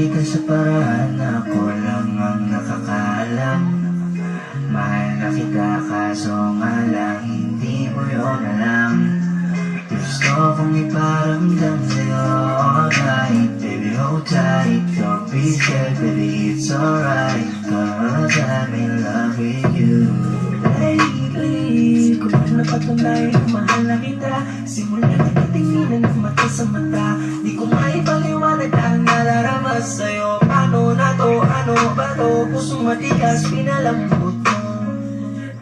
kita sa paraan na ako lang ang nakakaalam. Mahal na kita kaso nga lang hindi mo yun alam. Gusto kong iparamdam sa'yo alright Baby hold tight, don't be scared baby it's alright. Cause I'm in love with you ko pa napatunay Mahal na kita. Simula nagtitinginan ng mata sa mata nalaramas sa'yo. Paano na to, ano ba to? Pusong matigas, pinalambot mo.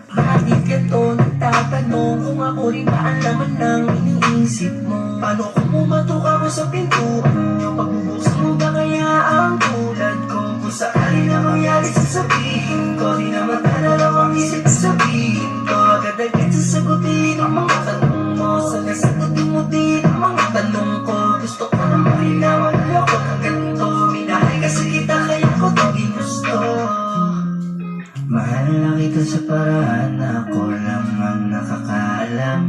Bakit ganito nagtatanong Kung ako rin ba ang laman ng iniisip mo. Paano kung pumatok ako sa pintuan Pagbubuksan mo ba kaya ang tulad ko? Kung sakali na mangyari sasabihin ko Di naman tanalawang isip sabihin ko Agad-agad sasagutin sa paraan na ako lang ang nakakaalam.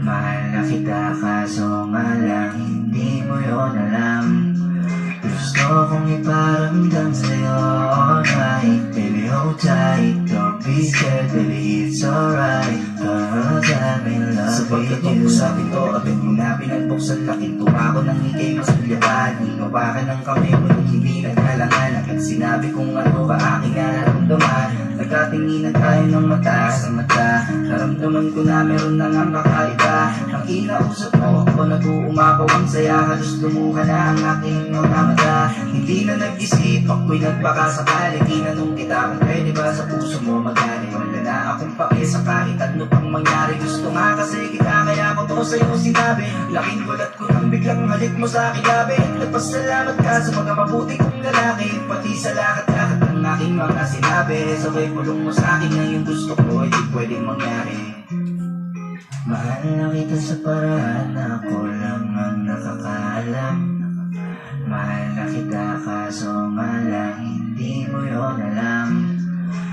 Mahal na kita kaso nga lang hindi mo yun alam. Gusto kong iparamdam sa'yo alright Baby hold tight, don't be scared baby it's alright. Cause I'm in love Sa with pagkatok sa pinto Agad mo na pinagbuksan Laking tuwa ko nang ikay masulyapan Hinawakan ng kamay mo nung hindi naghalangan Agad sinabi kung ano ba aking nararamdaman ng mata sa mata. Naramdaman ko na meron na nga kakaiba Ang kinausap mo ako nag-uumapaw ang saya. Halos lumuha na ang aking mga mata. Hindi na nag-isip ako'y nagpakasakali Tinanong kita kung pwede ba sa puso mo. Magaling Wala na akong pakisa kahit ano pang mangyari Gusto nga kasi kita ko sa'yo sinabi Laking gulat ko nang biglang halik mo sa aking labi Nagpasalamat ka sa mga mabuti kong lalaki Pati sa lahat-lahat ng aking mga sinabi. Sabay pulong mo sa akin ngayon gusto ko Hindi pwedeng mangyari. Mahal na kita sa paraan na ako lang ang nakakaalam Mahal na kita kaso nga lang hindi mo yun alam.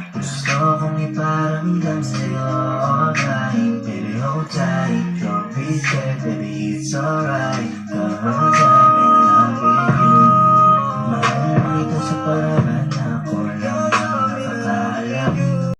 Gusto kong iparamdam be sad, baby, it's alright. Kapag ang dami namin Mahal ito sa parang